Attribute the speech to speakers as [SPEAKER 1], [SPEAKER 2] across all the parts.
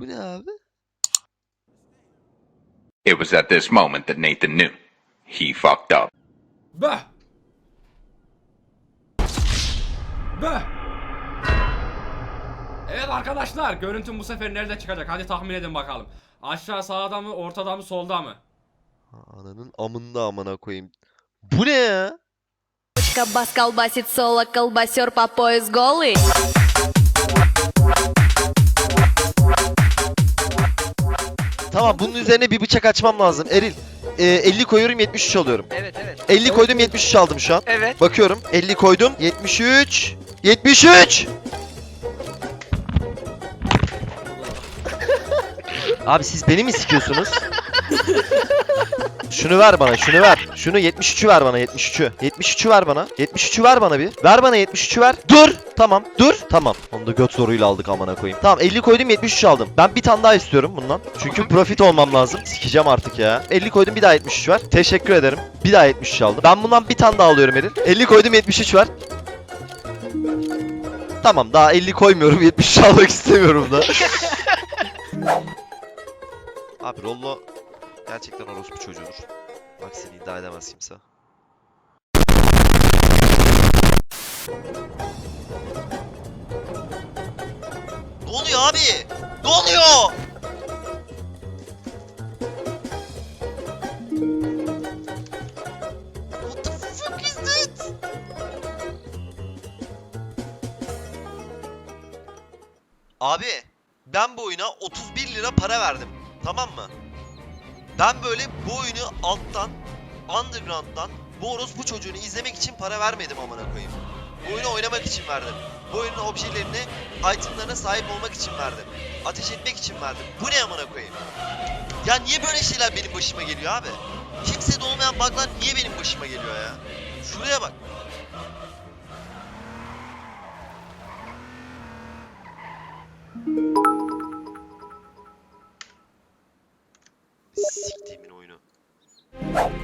[SPEAKER 1] Bu ne abi?
[SPEAKER 2] It was at this moment that Nathan knew. He fucked up.
[SPEAKER 3] Beh! Beh! Evet arkadaşlar, görüntüm bu sefer nerede çıkacak? Hadi tahmin edin bakalım. Aşağı sağda mı, ortada mı, solda mı?
[SPEAKER 1] Ananın amında amına koyayım. Bu ne ya?
[SPEAKER 4] Кабас колбасит соло, колбасер по пояс голый.
[SPEAKER 1] Tamam bunun üzerine bir bıçak açmam lazım. Eril. e, 50 koyuyorum 73 alıyorum.
[SPEAKER 5] Evet evet.
[SPEAKER 1] 50 koydum 73 aldım şu an.
[SPEAKER 5] Evet.
[SPEAKER 1] Bakıyorum 50 koydum 73 73 Abi siz beni mi sikiyorsunuz? şunu ver bana, şunu ver. Şunu 73'ü ver bana, 73'ü. 73'ü ver bana. 73'ü ver bana bir. Ver bana 73'ü ver. Dur. Tamam. Dur. Tamam. Onu da göt zoruyla aldık amına koyayım. Tamam 50 koydum 73 aldım. Ben bir tane daha istiyorum bundan. Çünkü profit olmam lazım. Sikeceğim artık ya. 50 koydum bir daha 73 ver. Teşekkür ederim. Bir daha 73 aldım. Ben bundan bir tane daha alıyorum Eril. 50 koydum 73 ver. Tamam daha 50 koymuyorum 73 almak istemiyorum da. Abi Rollo gerçekten orospu çocuğudur. Aksini iddia edemez kimse. Ne oluyor abi? Ne oluyor? What the fuck is that? Abi ben bu oyuna 31 lira para verdim. Tamam mı? Ben böyle bu oyunu alttan, underground'dan bu orospu çocuğunu izlemek için para vermedim amına koyayım. Bu oyunu oynamak için verdim. Bu oyunun objelerini, itemlarına sahip olmak için verdim. Ateş etmek için verdim. Bu ne amına koyayım? Ya niye böyle şeyler benim başıma geliyor abi? Kimsede olmayan bug'lar niye benim başıma geliyor ya? Şuraya bak.
[SPEAKER 6] you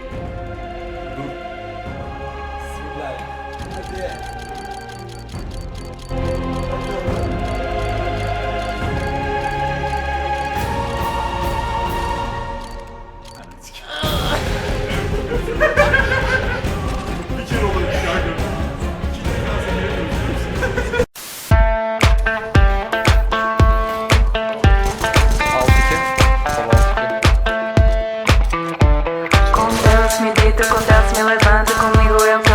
[SPEAKER 6] Me deito, com Deus me levanto Comigo eu